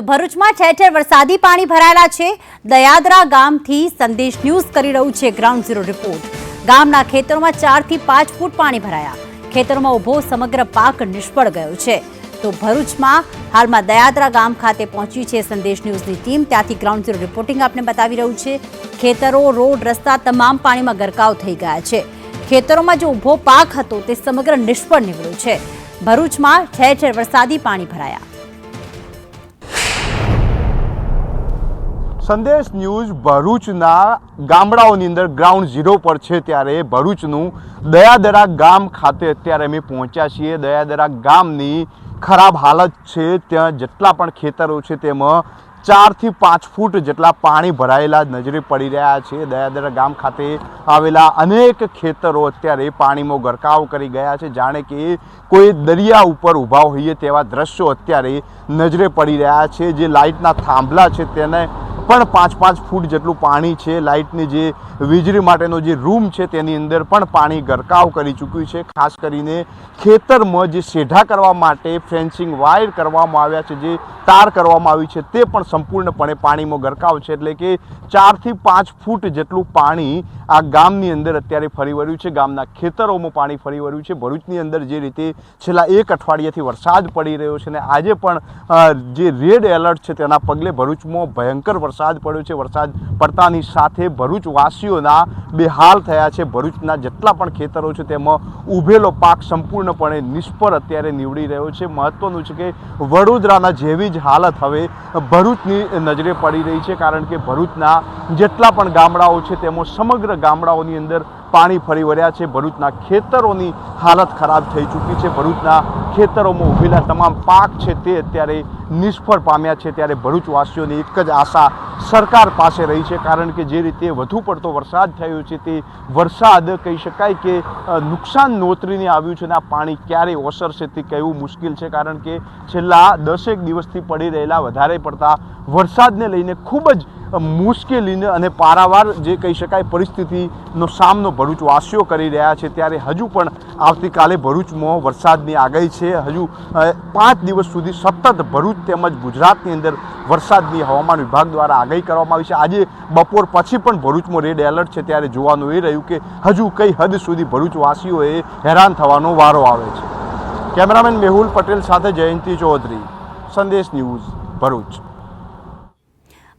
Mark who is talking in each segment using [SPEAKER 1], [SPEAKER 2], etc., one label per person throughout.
[SPEAKER 1] તો ભરૂચમાં ઠેર ઠેર વરસાદી પાણી ભરાયેલા છે. દયાદરા ગામથી સંદેશ ન્યૂઝ કરી રહ્યું છે ગ્રાઉન્ડ ઝીરો રિપોર્ટ. ગામના ખેતરોમાં ચારથી પાંચ ફૂટ પાણી ભરાયા. ખેતરોમાં ઊભો સમગ્ર પાક નિષ્ફળ ગયો છે. તો ભરૂચમાં હાલમાં દયાદરા ગામ ખાતે પહોંચી છે સંદેશ ન્યૂઝની ટીમ. ત્યાંથી ગ્રાઉન્ડ ઝીરો રિપોર્ટિંગ આપને બતાવી રહ્યું છે. ખેતરો, રોડ, રસ્તા તમામ પાણીમાં ગરકાવ થઈ ગયા છે. ખેતરોમાં જે ઊભો પાક હતો તે સમગ્ર નિષ્ફળ નીવડ્યો છે. ભરૂચમાં ઠેર ઠેર વરસાદી પાણી ભરાયા.
[SPEAKER 2] સંદેશ ન્યૂઝ ભરૂચના ગામડાઓની અંદર ગ્રાઉન્ડ ઝીરો પર છે ત્યારે ભરૂચનું દયાદરા ગામ ખાતે અત્યારે અમે પહોંચ્યા છીએ. દયાદરા ગામની ખરાબ હાલત છે. ત્યાં જેટલા પણ ખેતરો છે તેમાં ચારથી પાંચ ફૂટ જેટલા પાણી ભરાયેલા નજરે પડી રહ્યા છે. દયાદરા ગામ ખાતે આવેલા અનેક ખેતરો અત્યારે પાણીમાં ગરકાવ કરી ગયા છે. જાણે કે કોઈ દરિયા ઉપર ઊભા હોઈએ તેવા દ્રશ્યો અત્યારે નજરે પડી રહ્યા છે. જે લાઇટના થાંભલા છે તેને પણ પાંચ પાંચ ફૂટ જેટલું પાણી છે. લાઇટની જે વીજળી માટેનો જે રૂમ છે તેની અંદર પણ પાણી ગરકાવ કરી ચૂક્યું છે. ખાસ કરીને ખેતરમાં જે સેઢા કરવા માટે ફેન્સિંગ વાયર કરવામાં આવ્યા છે, જે તાર કરવામાં આવી છે, તે પણ સંપૂર્ણપણે પાણીમાં ગરકાવ છે. એટલે કે ચારથી પાંચ ફૂટ જેટલું પાણી આ ગામની અંદર અત્યારે ફરી વળ્યું છે. ગામના ખેતરોમાં પાણી ફરી વળ્યું છે. ભરૂચની અંદર જે રીતે છેલ્લા એક અઠવાડિયાથી વરસાદ પડી રહ્યો છે અને આજે પણ જે રેડ એલર્ટ છે તેના પગલે ભરૂચમાં ભયંકર વરસાદ પડ્યો છે, વરસાદ પડતાની સાથે ભરૂચ વાસીઓના બેહાલ થયા છે. ભરૂચના જેટલા પણ ખેતરો છે, તેમાં ઉભેલો પાક સંપૂર્ણપણે નિષ્ફળ અત્યારે નીવડી રહ્યો છે. મહત્વનું છે કે વડોદરાના જેવી જ હાલત હવે ભરૂચની નજરે પડી રહી છે, કારણ કે ભરૂચના જેટલા પણ ગામડાઓ છે, તેમાં સમગ્ર ગામડાઓની અંદર પાણી ફરી વળ્યા છે. ભરૂચના ખેતરોની હાલત ખરાબ થઈ ચૂકી છે. ભરૂચના ખેતરોમાં ઉભેલા તમામ પાક છે તે અત્યારે નિષ્ફળ પામ્યા છે. ત્યારે ભરૂચવાસીઓની એક જ આશા સરકાર પાસે રહી છે. કારણ કે જે રીતે વધુ પડતો વરસાદ થયો છે તે વરસાદ કહી શકાય કે નુકસાન નોતરીને આવ્યું છે અને આ પાણી ક્યારે ઓસરશે તે કહેવું મુશ્કેલ છે. કારણ કે છેલ્લા દસેક દિવસથી પડી રહેલા વધારે પડતા વરસાદને લઈને ખૂબ જ મુશ્કેલીને અને પારાવાર જે કહી શકાય પરિસ્થિતિનો સામનો ભરૂચવાસીઓ કરી રહ્યા છે ત્યારે હજુ પણ આવતીકાલે ભરૂચમાં વરસાદની આગાહી છે. હજુ પાંચ દિવસ સુધી સતત ભરૂચ તેમજ ગુજરાતની અંદર વરસાદની હવામાન વિભાગ દ્વારા આગાહી કરવામાં આવી છે. આજે બપોર પછી પણ ભરૂચમાં રેડ એલર્ટ છે ત્યારે જોવાનું એ રહ્યું કે હજુ કઈ હદ સુધી ભરૂચવાસીઓએ હેરાન થવાનો વારો આવે છે. કેમેરામેન મેહુલ પટેલ સાથે જયંતિ ચૌધરી, સંદેશ ન્યૂઝ ભરૂચ.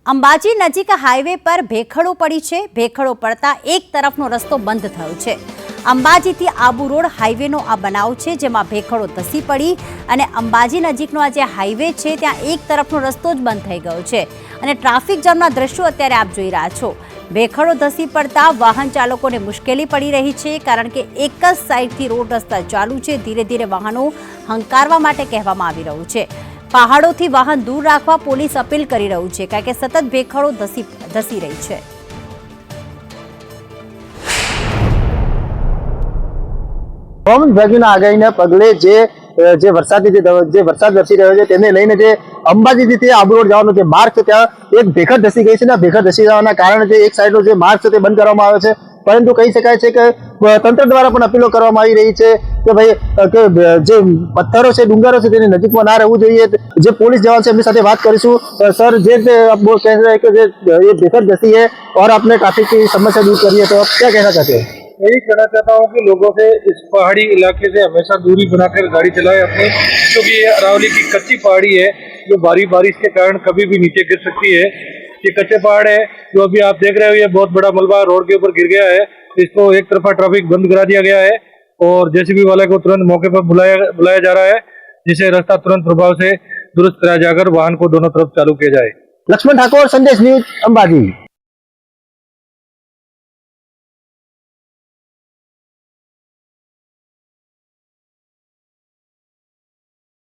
[SPEAKER 1] અંબાજી નજીક હાઈવે પર ભેખડો પડી છે. ભેખડો પડતા એક તરફનો રસ્તો બંધ થયો છે. અંબાજીથી આબુ રોડ હાઈવેનો આ બનાવ છે, જેમાં ભેખડો ધસી પડી અને અંબાજી નજીકનો આ જે હાઈવે છે, ત્યાં એક તરફનો રસ્તો જ બંધ થઈ ગયો છે. અને ટ્રાફિક જામના દ્રશ્યો અત્યારે આપ જોઈ રહ્યા છો. ભેખડો ધસી પડતા વાહન ચાલકોને મુશ્કેલી પડી રહી છે, કારણ કે એક જ સાઈડથી રોડ રસ્તા ચાલુ છે. ધીરે ધીરે વાહનો હંકારવા માટે કહેવામાં આવી રહ્યું છે. પહાડોથી વાહન દૂર રાખવા પોલીસ અપીલ કરી રહ્યું છે, કારણ કે સતત ભેખડો ધસી ધસી રહી છે.
[SPEAKER 3] હવામાન વિભાગની આગાહીના પગલે જે જે વરસાદની જે વરસાદ વરસી રહ્યો છે, તેને લઈને જે અંબાજીથી તે આબુ રોડ જવાનો જે માર્ગ છે, ત્યાં એક ભેખડ ધસી ગઈ છે ને આ ભેખડ ધસી જવાના કારણે જે એક સાઈડનો જે માર્ગ છે, તે બંધ કરવામાં આવે છે. પરંતુ કહી શકાય છે કે અ, તંત્ર દ્વારા પણ અપીલો કરવામાં આવી રહી છે કે ભાઈ અ, કે અ, જે પથ્થરો છે ડુંગરો છે તેની નજીકમાં ના રહેવું જોઈએ જે પોલીસ જવાન છે એમની સાથે વાત કરીશું અ, સર જે તે આપ બોલ કહે છે કે જે ये बेहद धसी है और आपने ट्रैफिक की समस्या दूर करी है तो आप क्या कहना चाहते हैं
[SPEAKER 4] यही कहना चाहता हूँ कि लोगों से इस पहाड़ी इलाके से हमेशा दूरी बनाकर गाड़ी चलाए अपनी क्योंकि ये अरावली की कच्ची पहाड़ी है जो भारी बारिश के कारण कभी भी नीचे गिर सकती है ये कच्चे पहाड़ है, जो अभी आप देख रहे हो, ये बहुत बड़ा मलबा रोड के ऊपर गिर गया है। इसको एक तरफा ट्रैफ़िक बंद करा दिया गया है और जेसीबी वाले को तुरंत मौके पर बुलाया बुलाया जा रहा है, जिसे रास्ता तुरंत प्रभाव से दुरुस्त कराया जाकर वाहन को दोनों तरफ़ चालू किया जाए।
[SPEAKER 3] लक्ष्मण ठाकुर, संदेश न्यूज़ अंबाजी।